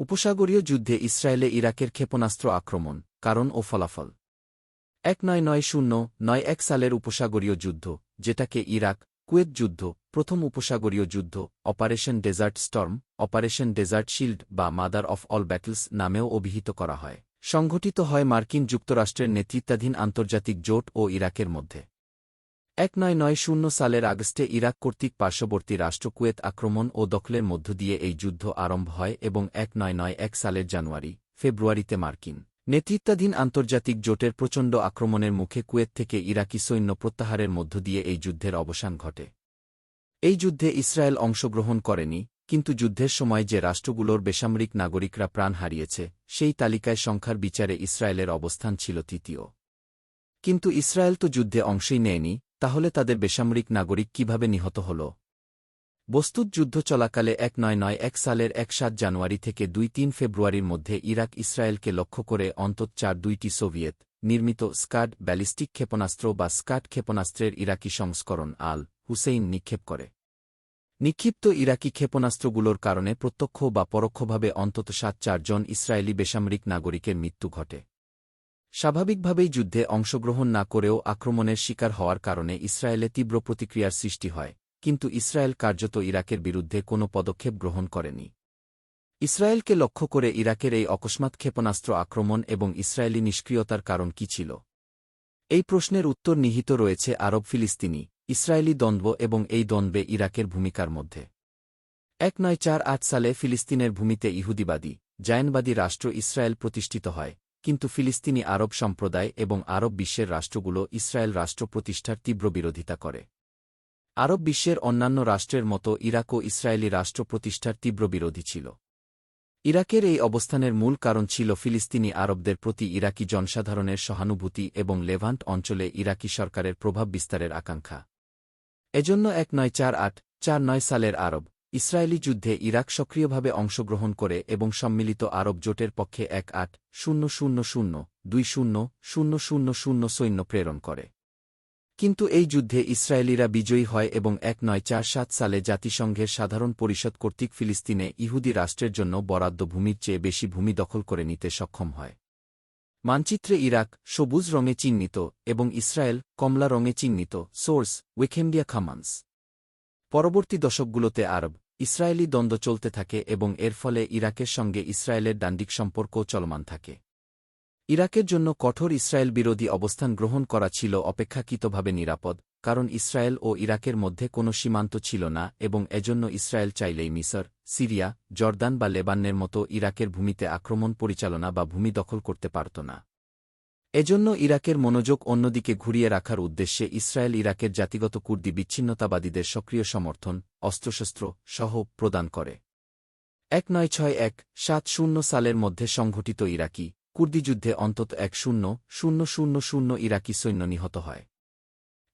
উপসাগরীয় যুদ্ধে ইসরায়েলে ইরাকের ক্ষেপণাস্ত্র আক্রমণ, কারণ ও ফলাফল। এক নয় নয় শূন্য নয় এক সালের উপসাগরীয় যুদ্ধ, যেটাকে ইরাক, কুয়েত যুদ্ধ, প্রথম উপসাগরীয় যুদ্ধ, operation desert storm, operation desert shield বা মাদার অফ অল ব্যাটলস নামেও অভিহিত করা হয়। সংঘটিত হয় মার্কিন যুক্তরাষ্ট্রের নেতৃত্বাধীন আন্তর্জাতিক জোট ও ইরাকের মধ্যে। এক নয় নয় শূন্য সালের আগস্টে ইরাক কর্তৃক পার্শ্ববর্তী রাষ্ট্র কুয়েত আক্রমণ ও দখলের মধ্য দিয়ে এই যুদ্ধ আরম্ভ হয় এবং এক নয় নয় এক সালের জানুয়ারি, ফেব্রুয়ারিতে মার্কিন নেতৃত্বাধীন আন্তর্জাতিক জোটের প্রচণ্ড আক্রমণের মুখে কুয়েত থেকে ইরাকি সৈন্য প্রত্যাহারের মধ্য দিয়ে এই যুদ্ধের অবসান ঘটে। এই যুদ্ধে ইসরায়েল অংশগ্রহণ করেনি, কিন্তু যুদ্ধের সময় যে রাষ্ট্রগুলোর বেসামরিক নাগরিকরা প্রাণ হারিয়েছে, সেই তালিকায় সংখ্যার বিচারে ইসরায়েলের অবস্থান ছিল তৃতীয়। কিন্তু ইসরায়েল তো যুদ্ধে অংশই নেয়নি তাহলে তাদের বেসামরিক নাগরিক কীভাবে নিহত হল? বস্তুত যুদ্ধ চলাকালে এক নয় নয় এক সালের এক সাত জানুয়ারি থেকে দুই তিন ফেব্রুয়ারির মধ্যে ইরাক ইসরায়েলকে লক্ষ্য করে অন্তত চার দুইটি সোভিয়েত, নির্মিত স্কাড ব্যালিস্টিক ক্ষেপণাস্ত্র বা স্কাড ক্ষেপণাস্ত্রের ইরাকি সংস্করণ আল হুসেইন নিক্ষেপ করে। নিক্ষিপ্ত ইরাকি ক্ষেপণাস্ত্রগুলোর কারণে প্রত্যক্ষ বা পরোক্ষভাবে অন্তত সাত চারজন ইসরায়েলি বেসামরিক নাগরিকের মৃত্যু ঘটে। স্বাভাবিকভাবেই যুদ্ধে অংশগ্রহণ না করেও আক্রমণের শিকার হওয়ার কারণে ইসরায়েলে তীব্র প্রতিক্রিয়ার সৃষ্টি হয়, কিন্তু ইসরায়েল কার্যত ইরাকের বিরুদ্ধে কোনো পদক্ষেপ গ্রহণ করেনি। ইসরায়েলকে লক্ষ্য করে ইরাকের এই অকস্মাৎ ক্ষেপণাস্ত্র আক্রমণ এবং ইসরায়েলি নিষ্ক্রিয়তার কারণ কি ছিল? এই প্রশ্নের উত্তর নিহিত রয়েছে আরব ফিলিস্তিনি, ইসরায়েলি দ্বন্দ্ব এবং এই দ্বন্দ্বে ইরাকের ভূমিকার মধ্যে। এক নয় চার আট সালে ফিলিস্তিনের ভূমিতে ইহুদিবাদী, জায়নবাদী রাষ্ট্র ইসরায়েল প্রতিষ্ঠিত হয় কিন্তু ফিলিস্তিনি আরব সম্প্রদায় এবং আরব বিশ্বের রাষ্ট্রগুলো ইসরায়েল রাষ্ট্র প্রতিষ্ঠার তীব্র বিরোধিতা করে। আরব বিশ্বের অন্যান্য রাষ্ট্রের মতো ইরাকও ইসরায়েলি রাষ্ট্র প্রতিষ্ঠার তীব্র বিরোধী ছিল। ইরাকের এই অবস্থানের মূল কারণ ছিল ফিলিস্তিনি আরবদের প্রতি ইরাকি জনসাধারণের সহানুভূতি এবং লেভান্ট অঞ্চলে ইরাকি সরকারের প্রভাব বিস্তারের আকাঙ্ক্ষা। এজন্য এক নয় চার আট, চার নয় সালের আরব ইসরায়েলি যুদ্ধে ইরাক সক্রিয়ভাবে অংশগ্রহণ করে এবং সম্মিলিত আরব জোটের পক্ষে এক আট শূন্য শূন্য শূন্য দুই শূন্য শূন্য শূন্য শূন্য সৈন্য প্রেরণ করে। কিন্তু এই যুদ্ধে ইসরায়েলিরা বিজয়ী হয় এবং এক নয় চার সাত সালে জাতিসংঘের সাধারণ পরিষদ কর্তৃক ফিলিস্তিনে ইহুদি রাষ্ট্রের জন্য বরাদ্দ ভূমির চেয়ে বেশি ভূমি দখল করে নিতে সক্ষম হয়। মানচিত্রে ইরাক সবুজ রঙে চিহ্নিত এবং ইসরায়েল কমলা রঙে চিহ্নিত, সোর্স ওয়েখেমডিয়া খামান্স পরবর্তী দশকগুলোতে আরব, ইসরায়েলি দ্বন্দ্ব চলতে থাকে এবং এর ফলে ইরাকের সঙ্গে ইসরায়েলের দাণ্ডিক সম্পর্ক চলমান থাকে। ইরাকের জন্য কঠোর ইসরায়েল বিরোধী অবস্থান গ্রহণ করা ছিল অপেক্ষাকৃতভাবে নিরাপদ, কারণ ইসরায়েল ও ইরাকের মধ্যে কোনো সীমান্ত ছিল না এবং এজন্য ইসরায়েল চাইলেই মিসর, সিরিয়া, জর্দান বা লেবান্নের মতো ইরাকের ভূমিতে আক্রমণ পরিচালনা বা ভূমি দখল করতে পারত না। এজন্য ইরাকের মনোযোগ অন্যদিকে ঘুরিয়ে রাখার উদ্দেশ্যে ইসরায়েল ইরাকের জাতিগত কুর্দি বিচ্ছিন্নতাবাদীদের সক্রিয় সমর্থন, অস্ত্রশস্ত্র সহ প্রদান করে। এক নয় ছয় এক সাত শূন্য সালের মধ্যে সংঘটিত ইরাকি কুর্দি যুদ্ধে অন্তত এক শূন্য শূন্য শূন্য শূন্য ইরাকি সৈন্য নিহত হয়।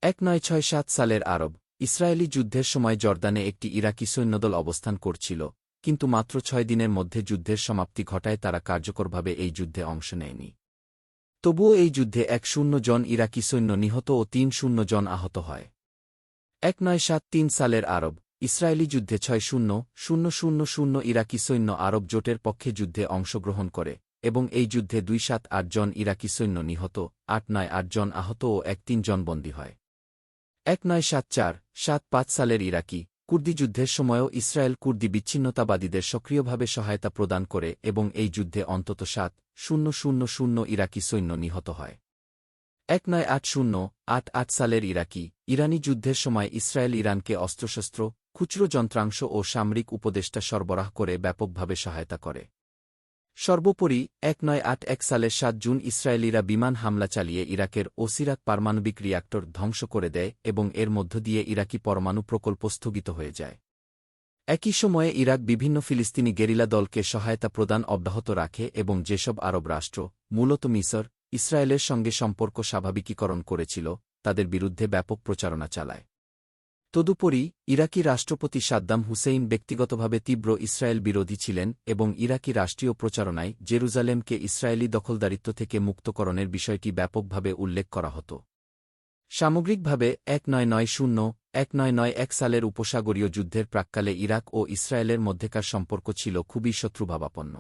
এক নয় ছয় সাত সালের আরব ইসরায়েলি যুদ্ধের সময় জর্দানে একটি ইরাকি সৈন্যদল অবস্থান করছিল, কিন্তু মাত্র ছয় দিনের মধ্যে যুদ্ধের সমাপ্তি ঘটায় তারা কার্যকরভাবে এই যুদ্ধে অংশ নেয়নি। তবুও এই যুদ্ধে এক শূন্য জন ইরাকি সৈন্য নিহত ও তিন শূন্য জন আহত হয়। এক নয় সাত তিন সালের আরব, ইসরায়েলি যুদ্ধে ছয় শূন্য শূন্য শূন্য শূন্য ইরাকি সৈন্য আরব জোটের পক্ষে যুদ্ধে অংশগ্রহণ করে এবং এই যুদ্ধে দুই সাত আট জন ইরাকি সৈন্য নিহত, আট নয় আট জন আহত ও এক তিন জন বন্দী হয়। এক নয় সাত চার, সাত পাঁচ সালের ইরাকি কুর্দি যুদ্ধের সময়ও ইসরায়েল কুর্দি বিচ্ছিন্নতাবাদীদের সক্রিয়ভাবে সহায়তা প্রদান করে এবং এই যুদ্ধে অন্তত সাত, শূন্য শূন্য শূন্য ইরাকি সৈন্য নিহত হয়। এক নয় আট শূন্য, আট আট সালের ইরাকি, ইরানি যুদ্ধের সময় ইসরায়েল ইরানকে অস্ত্রশস্ত্র, খুচরো যন্ত্রাংশ ও সামরিক উপদেষ্টা সরবরাহ করে ব্যাপকভাবে সহায়তা করে। সর্বোপরি, এক নয় আট এক সালের সাত জুন ইসরায়েলিরা বিমান হামলা চালিয়ে ইরাকের ওসিরাক পারমাণবিক রিয়াক্টর ধ্বংস করে দেয় এবং এর মধ্য দিয়ে ইরাকি পরমাণু প্রকল্প স্থগিত হয়ে যায়। একই সময়ে ইরাক বিভিন্ন ফিলিস্তিনি গেরিলা দলকে সহায়তা প্রদান অব্যাহত রাখে এবং যেসব আরব রাষ্ট্র, মূলত মিসর, ইসরায়েলের সঙ্গে সম্পর্ক স্বাভাবিকীকরণ করেছিল, তাদের বিরুদ্ধে ব্যাপক প্রচারণা চালায়। তদুপরি, ইরাকি রাষ্ট্রপতি সাদ্দাম হুসেইন ব্যক্তিগতভাবে তীব্র ইসরায়েল বিরোধী ছিলেন এবং ইরাকি রাষ্ট্রীয় প্রচারণায় জেরুজালেমকে ইসরায়েলি দখলদারিত্ব থেকে মুক্তকরণের বিষয়টি ব্যাপকভাবে উল্লেখ করা হতো। সামগ্রিকভাবে, এক নয় নয় শূন্য, এক নয় নয় এক সালের উপসাগরীয় যুদ্ধের প্রাক্কালে ইরাক ও ইসরায়েলের মধ্যেকার সম্পর্ক ছিল খুবই শত্রুভাবাপন্ন।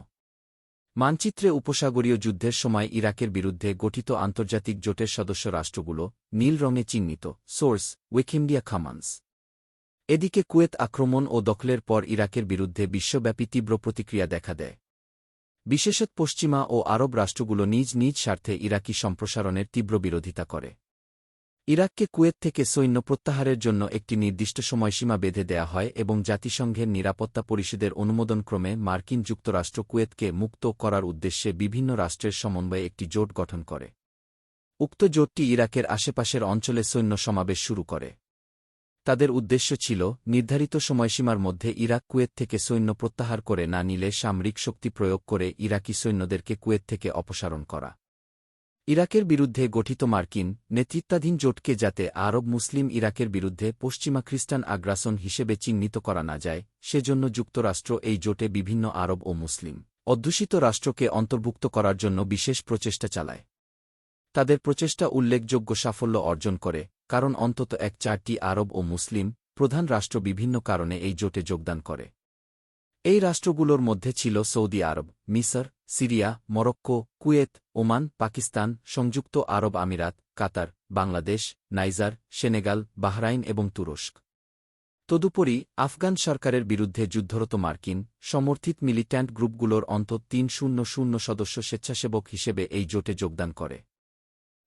মানচিত্রে উপসাগরীয় যুদ্ধের সময় ইরাকের বিরুদ্ধে গঠিত আন্তর্জাতিক জোটের সদস্য রাষ্ট্রগুলো নীল রঙে চিহ্নিত, সোর্স উইকিমিডিয়া খামান্স এদিকে কুয়েত আক্রমণ ও দখলের পর ইরাকের বিরুদ্ধে বিশ্বব্যাপী তীব্র প্রতিক্রিয়া দেখা দেয়। বিশেষত পশ্চিমা ও আরব রাষ্ট্রগুলো নিজ নিজ স্বার্থে ইরাকি সম্প্রসারণের তীব্র বিরোধিতা করে। ইরাককে কুয়েত থেকে সৈন্য প্রত্যাহারের জন্য একটি নির্দিষ্ট সময়সীমা বেঁধে দেয়া হয় এবং জাতিসংঘের নিরাপত্তা পরিষদের অনুমোদনক্রমে মার্কিন যুক্তরাষ্ট্র কুয়েতকে মুক্ত করার উদ্দেশ্যে বিভিন্ন রাষ্ট্রের সমন্বয়ে একটি জোট গঠন করে। উক্ত জোটটি ইরাকের আশেপাশের অঞ্চলে সৈন্য সমাবেশ শুরু করে। তাদের উদ্দেশ্য ছিল নির্ধারিত সময়সীমার মধ্যে ইরাক কুয়েত থেকে সৈন্য প্রত্যাহার করে না নিলে সামরিক শক্তি প্রয়োগ করে ইরাকি সৈন্যদেরকে কুয়েত থেকে অপসারণ করা। ইরাকের বিরুদ্ধে গঠিত মার্কিন নেতৃত্বাধীন জোটকে যাতে আরব মুসলিম ইরাকের বিরুদ্ধে পশ্চিমা খ্রিস্টান আগ্রাসন হিসেবে চিহ্নিত করা না যায়, সেজন্য যুক্তরাষ্ট্র এই জোটে বিভিন্ন আরব ও মুসলিম অধ্যুষিত রাষ্ট্রকে অন্তর্ভুক্ত করার জন্য বিশেষ প্রচেষ্টা চালায়। তাদের প্রচেষ্টা উল্লেখযোগ্য সাফল্য অর্জন করে কারণ অন্তত এক চারটি আরব ও মুসলিম, প্রধান রাষ্ট্র বিভিন্ন কারণে এই জোটে যোগদান করে। এই রাষ্ট্রগুলোর মধ্যে ছিল সৌদি আরব, মিসর, Syria, Morocco, Kuwait, Oman, Pakistan, সংযুক্ত আরব আমিরাত, Qatar, Bangladesh, Niger, Senegal, Bahrain এবং তুরস্ক। তদুপরি, আফগান সরকারের বিরুদ্ধে যুদ্ধরত মার্কিন, সমর্থিত মিলিট্যান্ট গ্রুপগুলোর অন্তত তিন শূন্য শূন্য সদস্য স্বেচ্ছাসেবক হিসেবে এই জোটে যোগদান করে।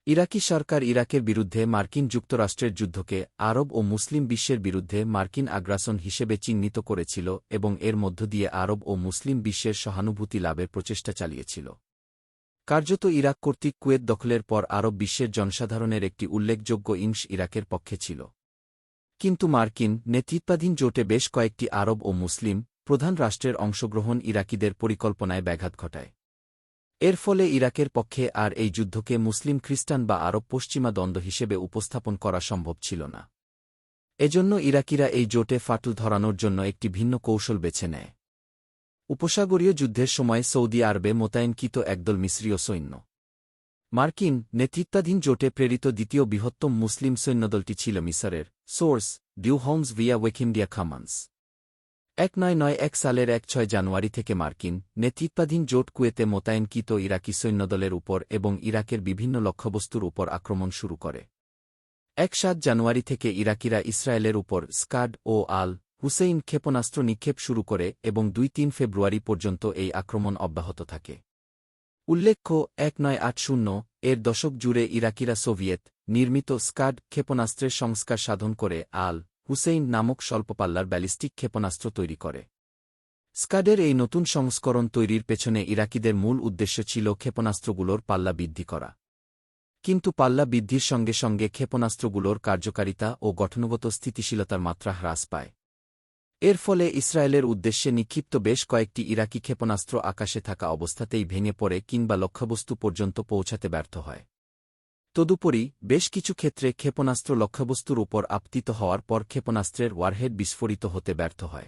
ইরাকি সরকার ইরাকের বিরুদ্ধে মার্কিন যুক্তরাষ্ট্রের যুদ্ধকে আরব ও মুসলিম বিশ্বের বিরুদ্ধে মার্কিন আগ্রাসন হিসেবে চিহ্নিত করেছিল এবং এর মধ্য দিয়ে আরব ও মুসলিম বিশ্বের সহানুভূতি লাভের প্রচেষ্টা চালিয়েছিল। কার্যত ইরাক কর্তৃক কুয়েত দখলের পর আরব বিশ্বের জনসাধারণের একটি উল্লেখযোগ্য ইংশ ইরাকের পক্ষে ছিল। কিন্তু মার্কিন নেতৃত্বাধীন জোটে বেশ কয়েকটি আরব ও মুসলিম প্রধান রাষ্ট্রের অংশগ্রহণ ইরাকিদের পরিকল্পনায় ব্যাঘাত ঘটায়। এর ফলে ইরাকের পক্ষে আর এই যুদ্ধকে মুসলিম খ্রিস্টান বা আরব পশ্চিমা দ্বন্দ্ব হিসেবে উপস্থাপন করা সম্ভব ছিল না। এজন্য ইরাকিরা এই জোটে ফাটল ধরানোর জন্য একটি ভিন্ন কৌশল বেছে নেয়। উপসাগরীয় যুদ্ধের সময় সৌদি আরবে মোতায়েনকৃত একদল মিশ্রীয় সৈন্য। মার্কিন নেতৃত্বাধীন জোটে প্রেরিত দ্বিতীয় বৃহত্তম মুসলিম সৈন্যদলটি ছিল মিসরের source due homes via Wikimedia Commons. এক নয় নয় এক সালের এক ছয় জানুয়ারি থেকে মার্কিন নেতৃত্বাধীন জোট কুয়েতে মোতায়েনকৃত ইরাকি সৈন্যদলের উপর এবং ইরাকের বিভিন্ন লক্ষ্যবস্তুর উপর আক্রমণ শুরু করে। এক সাত জানুয়ারি থেকে ইরাকিরা ইসরায়েলের উপর স্কাড ও আল হুসেইন ক্ষেপণাস্ত্র নিক্ষেপ শুরু করে এবং দুই তিন ফেব্রুয়ারি পর্যন্ত এই আক্রমণ অব্যাহত থাকে। উল্লেখ্য, এক নয় আট শূন্য এর দশক জুড়ে ইরাকিরা সোভিয়েত নির্মিত স্কাড ক্ষেপণাস্ত্রের সংস্কার সাধন করে আল হুসেইন নামক স্বল্পপাল্লার ব্যালিস্টিক ক্ষেপণাস্ত্র তৈরি করে। স্কাডের এই নতুন সংস্করণ তৈরির পেছনে ইরাকিদের মূল উদ্দেশ্য ছিল ক্ষেপণাস্ত্রগুলোর পাল্লা বৃদ্ধি করা। কিন্তু পাল্লা বৃদ্ধির সঙ্গে সঙ্গে ক্ষেপণাস্ত্রগুলোর কার্যকারিতা ও গঠনগত স্থিতিশীলতার মাত্রা হ্রাস পায়। এর ফলে ইসরায়েলের উদ্দেশ্যে নিক্ষিপ্ত বেশ কয়েকটি ইরাকি ক্ষেপণাস্ত্র আকাশে থাকা অবস্থাতেই ভেঙে পড়ে কিংবা লক্ষ্যবস্তু পর্যন্ত পৌঁছাতে ব্যর্থ হয়। তদুপরি, বেশ কিছু ক্ষেত্রে ক্ষেপণাস্ত্র লক্ষ্যবস্তুর উপর আপতিত হওয়ার পর ক্ষেপণাস্ত্রের ওয়ারহেড বিস্ফোরিত হতে ব্যর্থ হয়।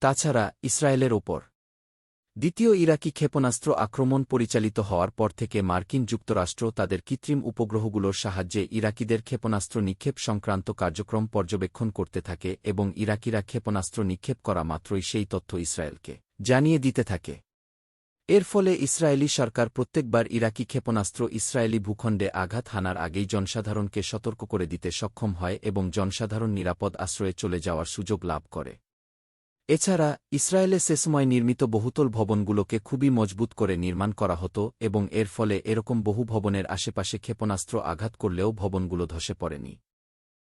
তাছাড়া, ইসরায়েলের ওপর। দ্বিতীয় ইরাকি ক্ষেপণাস্ত্র আক্রমণ পরিচালিত হওয়ার পর থেকে মার্কিন যুক্তরাষ্ট্র তাদের কৃত্রিম উপগ্রহগুলোর সাহায্যে ইরাকিদের ক্ষেপণাস্ত্র নিক্ষেপ সংক্রান্ত কার্যক্রম পর্যবেক্ষণ করতে থাকে এবং ইরাকিরা ক্ষেপণাস্ত্র নিক্ষেপ করা মাত্রই সেই তথ্য ইসরায়েলকে জানিয়ে দিতে থাকে। এর ফলে ইসরায়েলি সরকার প্রত্যেকবার ইরাকি ক্ষেপণাস্ত্র ইসরায়েলি ভূখণ্ডে আঘাত হানার আগেই জনসাধারণকে সতর্ক করে দিতে সক্ষম হয় এবং জনসাধারণ নিরাপদ আশ্রয়ে চলে যাওয়ার সুযোগ লাভ করে। এছাড়া, ইসরায়েলে সে সময় নির্মিত বহুতল ভবনগুলোকে খুবই মজবুত করে নির্মাণ করা হতো এবং এর ফলে এরকম বহু ভবনের আশেপাশে ক্ষেপণাস্ত্র আঘাত করলেও ভবনগুলো ধসে পড়েনি।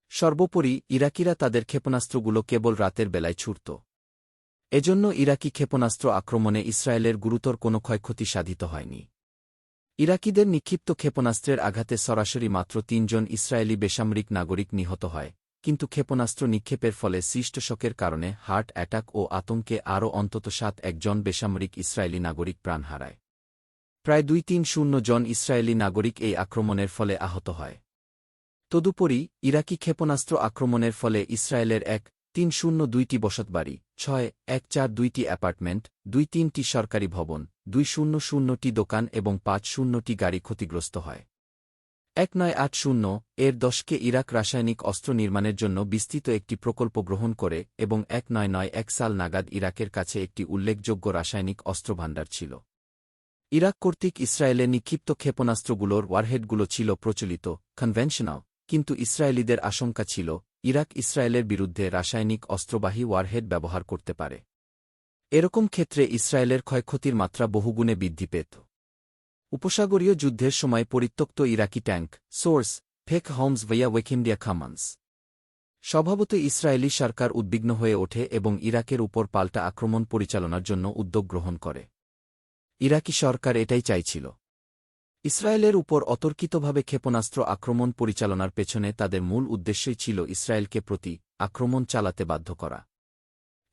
সর্বোপরি, ইরাকিরা তাদের ক্ষেপণাস্ত্রগুলো কেবল রাতের বেলায় ছুটত এজন্য ইরাকি ক্ষেপণাস্ত্র আক্রমণে ইসরায়েলের গুরুতর কোনো ক্ষয়ক্ষতি সাধিত হয়নি। ইরাকিদের নিক্ষিপ্ত ক্ষেপণাস্ত্রের আঘাতে সরাসরি মাত্র তিনজন ইসরায়েলি বেসামরিক নাগরিক নিহত হয়, কিন্তু ক্ষেপণাস্ত্র নিক্ষেপের ফলে সৃষ্ট শকের কারণে হার্ট অ্যাটাক ও আতঙ্কে আরও অন্তত সাত একজন বেসামরিক ইসরায়েলি নাগরিক প্রাণ হারায়। প্রায় দুই তিন শূন্য জন ইসরায়েলি নাগরিক এই আক্রমণের ফলে আহত হয়। তদুপরি, ইরাকি ক্ষেপণাস্ত্র আক্রমণের ফলে ইসরায়েলের এক তিন শূন্য দুইটি বসতবাড়ি, ছয়, এক চার দুইটি অ্যাপার্টমেন্ট, দুই তিনটি সরকারি ভবন, দুই শূন্য শূন্যটি দোকান এবং পাঁচ শূন্যটি গাড়ি ক্ষতিগ্রস্ত হয়। এক নয় আট শূন্য এর দশকে ইরাক রাসায়নিক অস্ত্র নির্মাণের জন্য বিস্তৃত একটি প্রকল্প গ্রহণ করে এবং এক নয় নয় এক সাল নাগাদ ইরাকের কাছে একটি উল্লেখযোগ্য রাসায়নিক অস্ত্রভাণ্ডার ছিল। ইরাক কর্তৃক ইসরায়েলে নিক্ষিপ্ত ক্ষেপণাস্ত্রগুলোর ওয়ারহেডগুলো ছিল প্রচলিত কনভেনশনাল কিন্তু ইসরায়েলিদের আশঙ্কা ছিল ইরাক ইসরায়েলের বিরুদ্ধে রাসায়নিক অস্ত্রবাহী ওয়ারহেড ব্যবহার করতে পারে। এরকম ক্ষেত্রে ইসরায়েলের ক্ষয়ক্ষতির মাত্রা বহুগুণে বৃদ্ধি পেত। উপসাগরীয় যুদ্ধের সময় পরিত্যক্ত ইরাকি ট্যাঙ্ক সোর্স, ফেক হোমস ভেয়া ওয়েকিন্ডিয়া খামান্স। স্বভাবত ইসরায়েলি সরকার উদ্বিগ্ন হয়ে ওঠে এবং ইরাকের উপর পাল্টা আক্রমণ পরিচালনার জন্য উদ্যোগ গ্রহণ করে। ইরাকি সরকার এটাই চাইছিল। ইসরায়েলের উপর অতর্কিতভাবে ক্ষেপণাস্ত্র আক্রমণ পরিচালনার পেছনে তাদের মূল উদ্দেশ্যই ছিল ইসরায়েলকে প্রতি আক্রমণ চালাতে বাধ্য করা।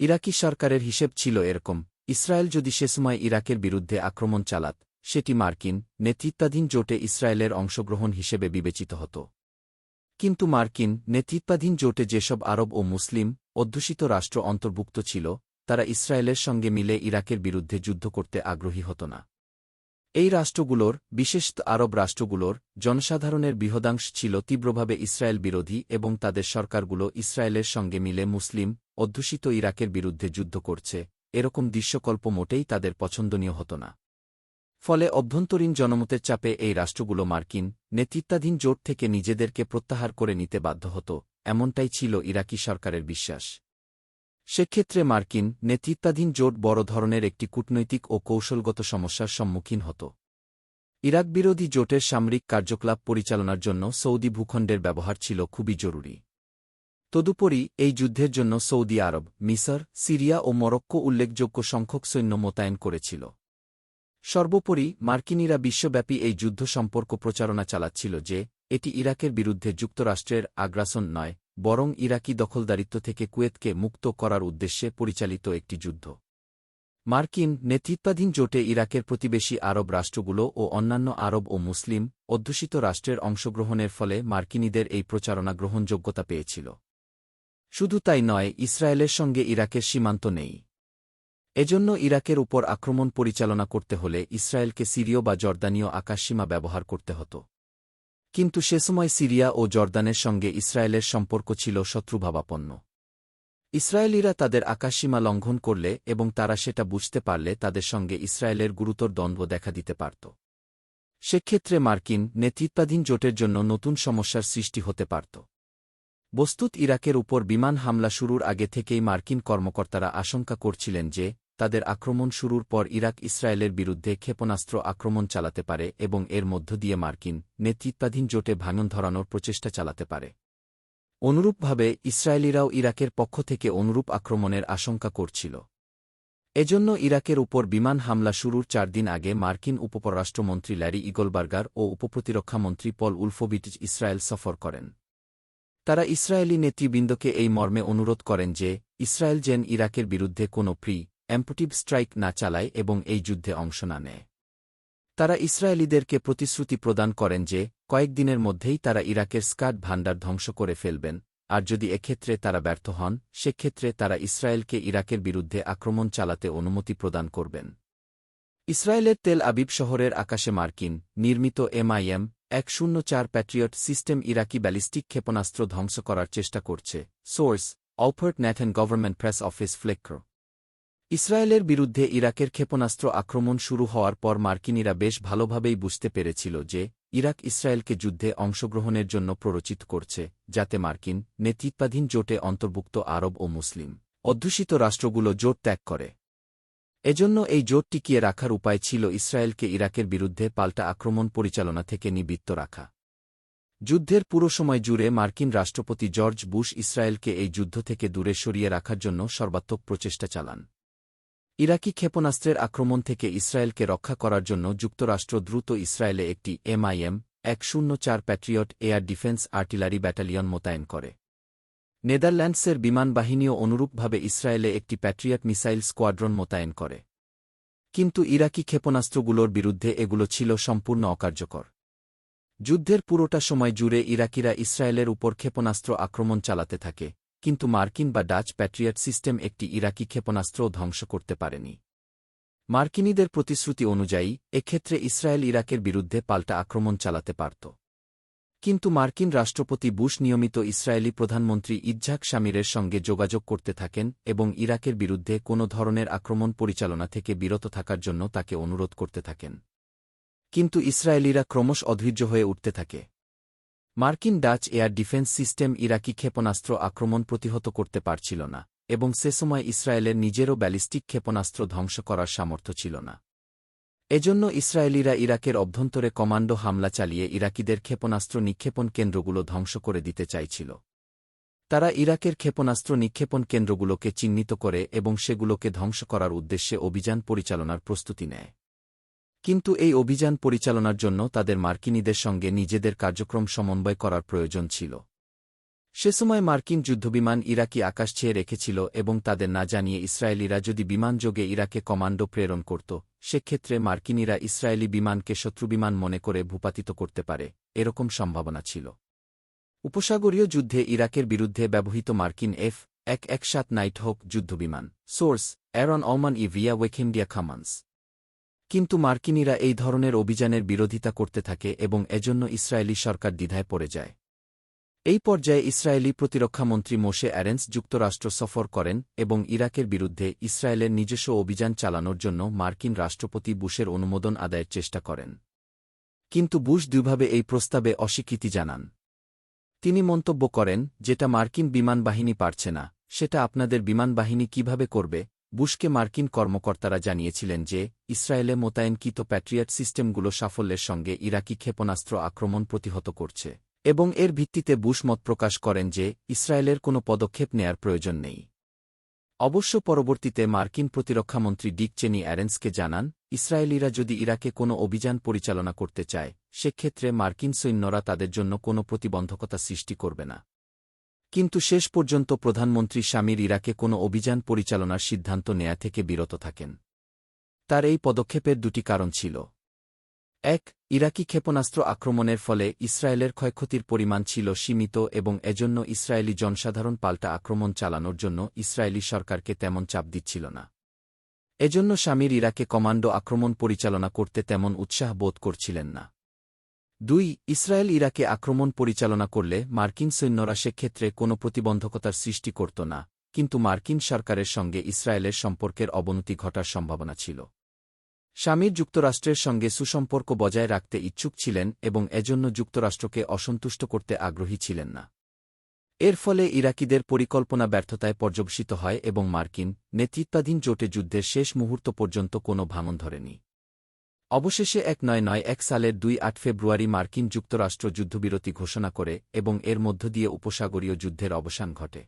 ইরাকি সরকারের হিসেব ছিল এরকম, ইসরায়েল যদি সে সময় ইরাকের বিরুদ্ধে আক্রমণ চালাত, সেটি মার্কিন নেতৃত্বাধীন জোটে ইসরায়েলের অংশগ্রহণ হিসেবে বিবেচিত হতো। কিন্তু মার্কিন নেতৃত্বাধীন জোটে যেসব আরব ও মুসলিম অধ্যুষিত রাষ্ট্র অন্তর্ভুক্ত ছিল, তারা ইসরায়েলের সঙ্গে মিলে ইরাকের বিরুদ্ধে যুদ্ধ করতে আগ্রহী হতো না। এই রাষ্ট্রগুলোর বিশেষ আরব রাষ্ট্রগুলোর, জনসাধারণের বৃহদাংশ ছিল তীব্রভাবে ইসরায়েল বিরোধী এবং তাদের সরকারগুলো ইসরায়েলের সঙ্গে মিলে মুসলিম, অধ্যুষিত ইরাকের বিরুদ্ধে যুদ্ধ করছে, এরকম দৃশ্যকল্প মোটেই তাদের পছন্দনীয় হতো না। ফলে অভ্যন্তরীণ জনমতের চাপে এই রাষ্ট্রগুলো মার্কিন নেতৃত্বাধীন জোট থেকে নিজেদেরকে প্রত্যাহার করে নিতে বাধ্য হতো, এমনটাই ছিল ইরাকি সরকারের বিশ্বাস। সেক্ষেত্রে মার্কিন নেতৃত্বাধীন জোট বড় ধরনের একটি কূটনৈতিক ও কৌশলগত সমস্যার সম্মুখীন হতো। ইরাক বিরোধী জোটের সামরিক কার্যকলাপ পরিচালনার জন্য সৌদি ভূখণ্ডের ব্যবহার ছিল খুবই জরুরি। তদুপরি, এই যুদ্ধের জন্য সৌদি আরব, মিসর, সিরিয়া ও মরক্কো উল্লেখযোগ্য সংখ্যক সৈন্য মোতায়েন করেছিল। সর্বোপরি, মার্কিনীরা বিশ্বব্যাপী এই যুদ্ধ সম্পর্ক প্রচারণা চালাচ্ছিল যে, এটি ইরাকের বিরুদ্ধে যুক্তরাষ্ট্রের আগ্রাসন নয় বরং ইরাকি দখলদারিত্ব থেকে কুয়েতকে মুক্ত করার উদ্দেশ্যে পরিচালিত একটি যুদ্ধ। মার্কিন নেতৃত্বাধীন জোটে ইরাকের প্রতিবেশী আরব রাষ্ট্রগুলো ও অন্যান্য আরব ও মুসলিম অধ্যুষিত রাষ্ট্রের অংশগ্রহণের ফলে মার্কিনীদের এই প্রচারণা গ্রহণযোগ্যতা পেয়েছিল। শুধু তাই নয়, ইসরায়েলের সঙ্গে ইরাকের সীমান্ত নেই। এজন্য ইরাকের উপর আক্রমণ পরিচালনা করতে হলে ইসরায়েলকে সিরীয় বা জর্দানীয় আকাশসীমা ব্যবহার করতে হতো। কিন্তু সে সময় সিরিয়া ও জর্দানের সঙ্গে ইসরায়েলের সম্পর্ক ছিল শত্রুভাবাপন্ন। ইসরায়েলিরা তাদের আকাশসীমা লঙ্ঘন করলে এবং তারা সেটা বুঝতে পারলে তাদের সঙ্গে ইসরায়েলের গুরুতর দ্বন্দ্ব দেখা দিতে পারত। সেক্ষেত্রে মার্কিন নেতৃত্বাধীন জোটের জন্য নতুন সমস্যার সৃষ্টি হতে পারত। বস্তুত ইরাকের উপর বিমান হামলা শুরুর আগে থেকেই মার্কিন কর্মকর্তারা আশঙ্কা করছিলেন যে তাদের আক্রমণ শুরুর পর ইরাক ইসরায়েলের বিরুদ্ধে ক্ষেপণাস্ত্র আক্রমণ চালাতে পারে এবং এর মধ্য দিয়ে মার্কিন নেতৃত্বাধীন জোটে ভাঙন ধরানোর প্রচেষ্টা চালাতে পারে। অনুরূপভাবে, ইসরায়েলিরাও ইরাকের পক্ষ থেকে অনুরূপ আক্রমণের আশঙ্কা করছিল। এজন্য ইরাকের উপর বিমান হামলা শুরুর চার দিন আগে মার্কিন উপপররাষ্ট্রমন্ত্রী ল্যারি ইগলবার্গার ও উপপ্রতিরক্ষামন্ত্রী পল উলফোবিটিজ ইসরায়েল সফর করেন। তারা ইসরায়েলি নেতৃবৃন্দকে এই মর্মে অনুরোধ করেন যে, ইসরায়েল যেন ইরাকের বিরুদ্ধে কোনো প্রি অ্যাম্পটিভ স্ট্রাইক না চালায় এবং এই যুদ্ধে অংশ না নেয়। তারা ইসরায়েলিদেরকে প্রতিশ্রুতি প্রদান করেন যে, কয়েকদিনের মধ্যেই তারা ইরাকের স্কাট ভাণ্ডার ধ্বংস করে ফেলবেন, আর যদি এক্ষেত্রে তারা ব্যর্থ হন, সেক্ষেত্রে তারা ইসরায়েলকে ইরাকের বিরুদ্ধে আক্রমণ চালাতে অনুমতি প্রদান করবেন। ইসরায়েলের তেল আবিব শহরের আকাশে মার্কিন, নির্মিত এমআইএম, এক শূন্য চার প্যাট্রিয়ট সিস্টেম ইরাকি ব্যালিস্টিক ক্ষেপণাস্ত্র ধ্বংস করার চেষ্টা করছে, source, offered Nathan government press office Flickr. ইসরায়েলের বিরুদ্ধে ইরাকের ক্ষেপণাস্ত্র আক্রমণ শুরু হওয়ার পর মার্কিনীরা বেশ ভালোভাবেই বুঝতে পেরেছিল যে ইরাক ইসরায়েলকে যুদ্ধে অংশগ্রহণের জন্য প্ররোচিত করছে, যাতে মার্কিন নেতৃত্বাধীন জোটে অন্তর্ভুক্ত আরব ও মুসলিম অধ্যুষিত রাষ্ট্রগুলো জোট ত্যাগ করে। এজন্য এই জোট টিকিয়ে রাখার উপায় ছিল ইসরায়েলকে ইরাকের বিরুদ্ধে পাল্টা আক্রমণ পরিচালনা থেকে নিবৃত্ত রাখা। যুদ্ধের পুরো সময় জুড়ে মার্কিন রাষ্ট্রপতি জর্জ বুশ ইসরায়েলকে এই যুদ্ধ থেকে দূরে সরিয়ে রাখার জন্য সর্বাত্মক প্রচেষ্টা চালান। ইরাকি ক্ষেপণাস্ত্রের আক্রমণ থেকে ইসরায়েলকে রক্ষা করার জন্য যুক্তরাষ্ট্র দ্রুত ইসরায়েলে একটি এমআইএম এক শূন্য চার Patriot air defence artillery battalion মোতায়েন করে। নেদারল্যান্ডসের বিমান বাহিনীও অনুরূপভাবে ইসরায়েলে একটি প্যাট্রিয়ট মিসাইল স্কোয়াড্রন মোতায়েন করে। কিন্তু ইরাকি ক্ষেপণাস্ত্রগুলোর বিরুদ্ধে এগুলো ছিল সম্পূর্ণ অকার্যকর। যুদ্ধের পুরোটা সময় জুড়ে ইরাকিরা ইসরায়েলের উপর ক্ষেপণাস্ত্র আক্রমণ চালাতে থাকে কিন্তু মার্কিন বা ডাচ প্যাট্রিয়ট সিস্টেম একটি ইরাকি ক্ষেপণাস্ত্রও ধ্বংস করতে পারেনি। মার্কিনীদের প্রতিশ্রুতি অনুযায়ী, এক্ষেত্রে ইসরায়েল ইরাকের বিরুদ্ধে পাল্টা আক্রমণ চালাতে পারত। কিন্তু মার্কিন রাষ্ট্রপতি বুশ নিয়মিত ইসরায়েলি প্রধানমন্ত্রী ইজ্জাক শামিরের সঙ্গে যোগাযোগ করতে থাকেন এবং ইরাকের বিরুদ্ধে কোনো ধরনের আক্রমণ পরিচালনা থেকে বিরত থাকার জন্য তাকে অনুরোধ করতে থাকেন। কিন্তু ইসরায়েলিরা ক্রমশ অধৈর্য হয়ে উঠতে থাকে। মার্কিন Dutch air defence system Iraqi ক্ষেপণাস্ত্র আক্রমণ প্রতিহত করতে পারছিল না, এবং সে সময় ইসরায়েলের নিজেরও ব্যালিস্টিক ক্ষেপণাস্ত্র ধ্বংস করার সামর্থ্য ছিল না। এজন্য ইসরায়েলিরা ইরাকের অভ্যন্তরে কমান্ডো হামলা চালিয়ে ইরাকিদের ক্ষেপণাস্ত্র নিক্ষেপণ কেন্দ্রগুলো ধ্বংস করে দিতে চাইছিল। তারা ইরাকের ক্ষেপণাস্ত্র নিক্ষেপণ কেন্দ্রগুলোকে চিহ্নিত করে এবং সেগুলোকে ধ্বংস করার উদ্দেশ্যে অভিযান পরিচালনার প্রস্তুতি নেয়। কিন্তু এই অভিযান পরিচালনার জন্য তাদের মার্কিনীদের সঙ্গে নিজেদের কার্যক্রম সমন্বয় করার প্রয়োজন ছিল। সে সময় মার্কিন যুদ্ধবিমান ইরাকি আকাশ ছেয়ে রেখেছিল এবং তাদের না জানিয়ে ইসরায়েলিরা যদি বিমানযোগে ইরাকে কমান্ডো প্রেরণ করত, সেক্ষেত্রে মার্কিনীরা ইসরায়েলি বিমানকে শত্রুবিমান মনে করে ভূপাতিত করতে পারে, এরকম সম্ভাবনা ছিল। উপসাগরীয় যুদ্ধে ইরাকের বিরুদ্ধে ব্যবহৃত মার্কিন এফ এক এক সাত নাইটহোক যুদ্ধবিমান, সোর্স অ্যারন অলমান ই ভিয়া ওয়েকেন্ডিয়া খামান্স কিন্তু মার্কিনীরা এই ধরনের অভিযানের বিরোধিতা করতে থাকে এবং এজন্য ইসরায়েলি সরকার দ্বিধায় পড়ে যায়। এই পর্যায়ে ইসরায়েলি প্রতিরক্ষামন্ত্রী মোশে অ্যারেন্স যুক্তরাষ্ট্র সফর করেন এবং ইরাকের বিরুদ্ধে ইসরায়েলের নিজস্ব অভিযান চালানোর জন্য মার্কিন রাষ্ট্রপতি বুশের অনুমোদন আদায়ের চেষ্টা করেন। কিন্তু বুশ দুইভাবে এই প্রস্তাবে অস্বীকৃতি জানান। তিনি মন্তব্য করেন, যেটা মার্কিন বিমান বাহিনী পারছে না, সেটা আপনাদের বিমান বাহিনী কীভাবে করবে বুশকে মার্কিন কর্মকর্তারা জানিয়েছিলেন যে, ইসরায়েলে মোতায়েনকৃত প্যাট্রিয়ট সিস্টেমগুলো সাফল্যের সঙ্গে ইরাকি ক্ষেপণাস্ত্র আক্রমণ প্রতিহত করছে, এবং এর ভিত্তিতে বুশ মত প্রকাশ করেন যে, ইসরায়েলের কোনো পদক্ষেপ নেয়ার প্রয়োজন নেই। অবশ্য পরবর্তীতে মার্কিন প্রতিরক্ষামন্ত্রী ডিক চেনি অ্যারেন্সকে জানান, ইসরায়েলিরা যদি ইরাকে কোনো অভিযান পরিচালনা করতে চায়, সেক্ষেত্রে মার্কিন সৈন্যরা তাদের জন্য কোনো প্রতিবন্ধকতা সৃষ্টি করবে না। কিন্তু শেষ পর্যন্ত প্রধানমন্ত্রী স্বামীর ইরাকে কোনো অভিযান পরিচালনার সিদ্ধান্ত নেয়া থেকে বিরত থাকেন। তার এই পদক্ষেপের দুটি কারণ ছিল। এক, ইরাকি ক্ষেপণাস্ত্র আক্রমণের ফলে ইসরায়েলের ক্ষয়ক্ষতির পরিমাণ ছিল সীমিত এবং এজন্য ইসরায়েলি জনসাধারণ পাল্টা আক্রমণ চালানোর জন্য ইসরায়েলি সরকারকে তেমন চাপ দিচ্ছিল না। এজন্য স্বামীর ইরাকে কমান্ডো আক্রমণ পরিচালনা করতে তেমন উৎসাহ বোধ করছিলেন না। দুই, ইসরায়েল ইরাকে আক্রমণ পরিচালনা করলে মার্কিন সৈন্যরা সেক্ষেত্রে কোনো প্রতিবন্ধকতার সৃষ্টি করত না, কিন্তু মার্কিন সরকারের সঙ্গে ইসরায়েলের সম্পর্কের অবনতি ঘটার সম্ভাবনা ছিল। স্বামীর যুক্তরাষ্ট্রের সঙ্গে সুসম্পর্ক বজায় রাখতে ইচ্ছুক ছিলেন এবং এজন্য যুক্তরাষ্ট্রকে অসন্তুষ্ট করতে আগ্রহী ছিলেন না। এর ফলে ইরাকিদের পরিকল্পনা ব্যর্থতায় পর্যবসিত হয় এবং মার্কিন নেতৃত্বাধীন জোটে যুদ্ধের শেষ মুহূর্ত পর্যন্ত কোনো ভাঙন ধরেনি। অবশেষে এক নয় নয় এক সালের দুই আট ফেব্রুয়ারি মার্কিন যুক্তরাষ্ট্র যুদ্ধবিরতি ঘোষণা করে এবং এর মধ্য দিয়ে উপসাগরীয় যুদ্ধের অবসান ঘটে।